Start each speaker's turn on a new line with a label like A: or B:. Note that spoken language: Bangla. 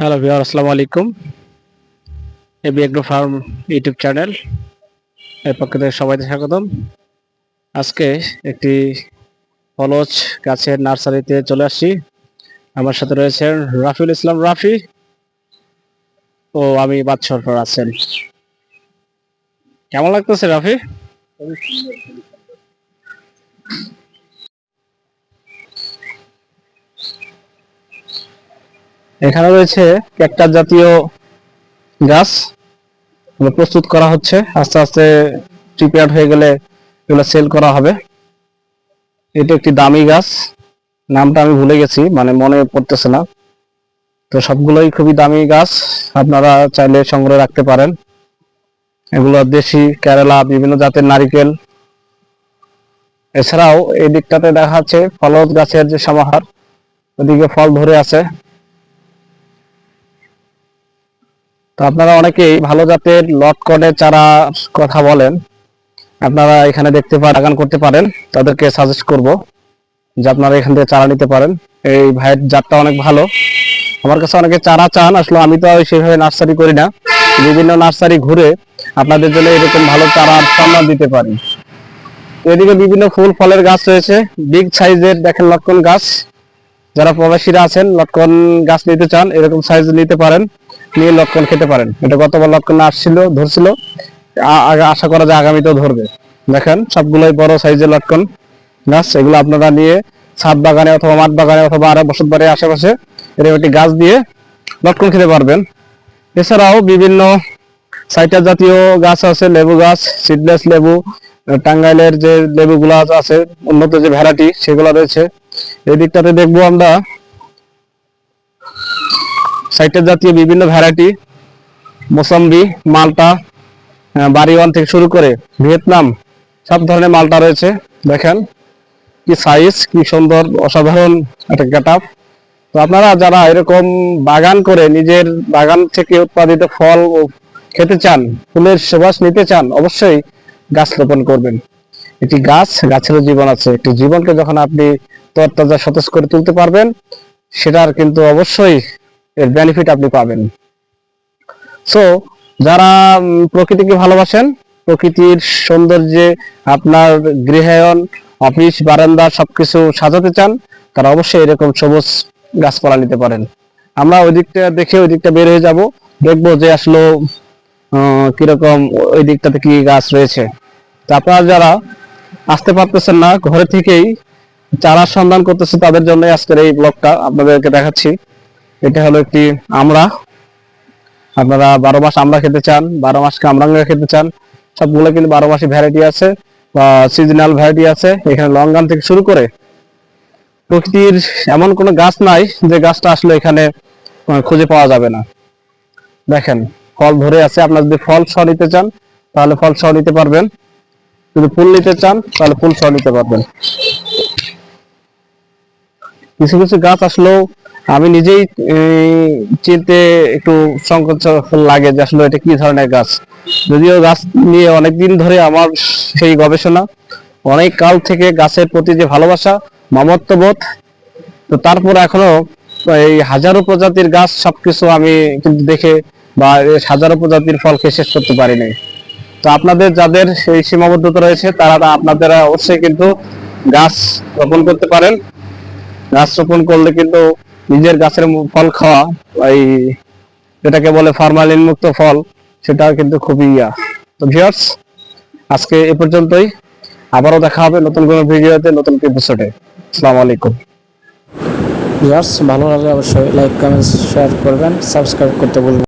A: হ্যালো ভিওর আসসালামু আলাইকুম। AB agro farm YouTube channel, এর পক্ষ সবাইকে স্বাগতম। আজকে একটি ফলজ গাছের নার্সারিতে চলে আসছি। আমার সাথে রয়েছেন রাফিউল ইসলাম রাফি ও আমি বাদশর আছেন। কেমন লাগতেছে রাফি? এখানে রয়েছে ক্যাকটাস জাতীয় গাছ। প্রস্তুত করা হচ্ছে। আস্তে আস্তে প্রিপেয়ার হয়ে গেলে এগুলো সেল করা হবে। এটা একটি দামি গাছ। নামটা আমি ভুলে গেছি মানে মনে পড়তেছে না। তো সবগুলোই খুবই দামি গাছ। আপনারা চাইলে সংগ্রহ রাখতে পারেন। এগুলো দেশি, কেরালা, বিভিন্ন জাতের নারিকেল। এছাড়াও এই দিকটাতে দেখা যাচ্ছে ফলজ গাছের যে সমাহার, ওদিকে ফল ধরে আছে। তো আপনারা অনেকেই ভালো জাতের লটকনের চারা কথা বলেন। আপনারা এখানে দেখতে পারেন বাগান করতে পারেন, তাদেরকে সাজেস্ট করব যে আপনারা এখান থেকে চারা নিতে পারেন। এই ভাইয়ের জাতটা অনেক ভালো। আমার কাছে অনেকে চারা চান, আসলে আমি তো সেভাবে নার্সারি করি না। বিভিন্ন নার্সারি ঘুরে আপনাদের জন্য এরকম ভালো চারা সন্ধান দিতে পারি। এদিকে বিভিন্ন ফুল, ফলের গাছ রয়েছে। বিগ সাইজের দেখেন লটকন গাছ। যারা প্রবাসীরা আছেন, লটকন গাছ নিতে চান, এরকম সাইজ নিতে পারেন, নিয়ে লটকন খেতে পারেন। এটা গতবার লটকন আসছিল, ধরছিল। আশা করা যায় আগামীতেও ধরবে। দেখেন, সবগুলোই বড় সাইজের লটকন গাছ। এগুলো আপনারা নিয়ে ছাদ বাগানে অথবা মাঠ বাগানে অথবা আরও বসত বাড়ির আশেপাশে এরকম একটি গাছ দিয়ে লটকন খেতে পারবেন। এছাড়াও বিভিন্ন সাইটার জাতীয় গাছ আছে, লেবু গাছ সিডলেস লেবু টাঙ্গাইলের যে লেবুগুলো আছে উন্নত যে ভ্যারাইটি, সেগুলো রয়েছে। এই দিকটাতে দেখব আমরা সাইটের জাতীয় বিভিন্ন ভ্যারাইটি, মোসাম্বি, মালটা বাড়িওয়ান থেকে শুরু করে ভিয়েতনাম, সব ধরনের মালটা রয়েছে, দেখেন। কি সাইজ কি সুন্দর, অসাধারণ একটা গেট তো আপনারা যারা এরকম বাগান করে নিজের বাগান থেকে উৎপাদিত ফল খেতে চান, ফুলের সুবাস নিতে চান, অবশ্যই গাছ রোপণ করবেন। একটি গাছ গাছেরও জীবন আছে। একটি জীবনকে যখন আপনি তরতাজা সতেজ করে তুলতে পারবেন, সেটার কিন্তু অবশ্যই এর বেনিফিট আপনি পাবেন। সো যারা প্রকৃতিকে ভালোবাসেন, প্রকৃতির সৌন্দর্যে আপনার গৃহায়ন, অফিস, বারান্দা সবকিছু সাজাতে চান, তারা অবশ্যই এরকম সবুজ গাছপালা নিতে পারেন। আমরা ওই দিকটা দেখে ওই দিকটা বের হয়ে যাব। দেখব যে আসলে কীরকম ওই দিকটাতে কি গাছ রয়েছে? তো আপনারা যারা আসতে পারতেছেন না, ঘরে থেকেই চারার সন্ধান করতেছে তাদের জন্য আজকের এই ব্লগটা আপনাদেরকে দেখাচ্ছি। এটা হলো একটি আমড়া আপনারা বারো মাস আমরা খেতে চান, বারো মাস কামরাঙ্গা খেতে চান, সবগুলো কিন্তু বারো মাসে ভ্যারাইটি আছে বা সিজনাল ভ্যারাইটি আছে। এখানে লঙ্গান থেকে শুরু করে প্রকৃতির এমন কোনো গাছ নাই যে গাছটা আসলে এখানে খুঁজে পাওয়া যাবে না। দেখেন ফল ধরে আছে। আপনার যদি ফল সহ নিতে চান, তাহলে ফল সহ নিতে পারবেন। যদি ফুল নিতে চান, তাহলে ফুল সহ নিতে পারবেন। কিছু কিছু গাছ আসলেও আমি নিজেই চিনতে একটু সংকোচ লাগে যে আসলে এটা কি ধরনের গাছ। যদিও গাছ নিয়ে অনেকদিন ধরে আমার সেই গবেষণা, অনেক কাল থেকে গাছের প্রতি যে ভালোবাসা মমত্ববোধ তো তারপর এখনও এই হাজারো প্রজাতির গাছ সবকিছু আমি কিন্তু দেখে বা হাজারো প্রজাতির ফলকে শেষ করতে পারি নাই। তো আপনাদের যাদের সেই সীমাবদ্ধতা রয়েছে, তারা আপনাদের অবশ্যই কিন্তু গাছ রোপণ করতে পারেন। গাছ রোপণ করলে কিন্তু নিজের গাছের ফল খাওয়া, এই যেটাকে বলে ফরমালিন মুক্ত ফল, সেটা কিন্তু খুবই ইয়া। তো ভিউয়ার্স আজকে এ পর্যন্তই। আবারও দেখা হবে নতুন কোনো ভিডিওতে, নতুন এপিসোডে আসসালামু আলাইকুম।
B: ভিউয়ার্স ভালো লাগলে অবশ্যই লাইক কমেন্টস শেয়ার করবেন। সাবস্ক্রাইব করতে বলবেন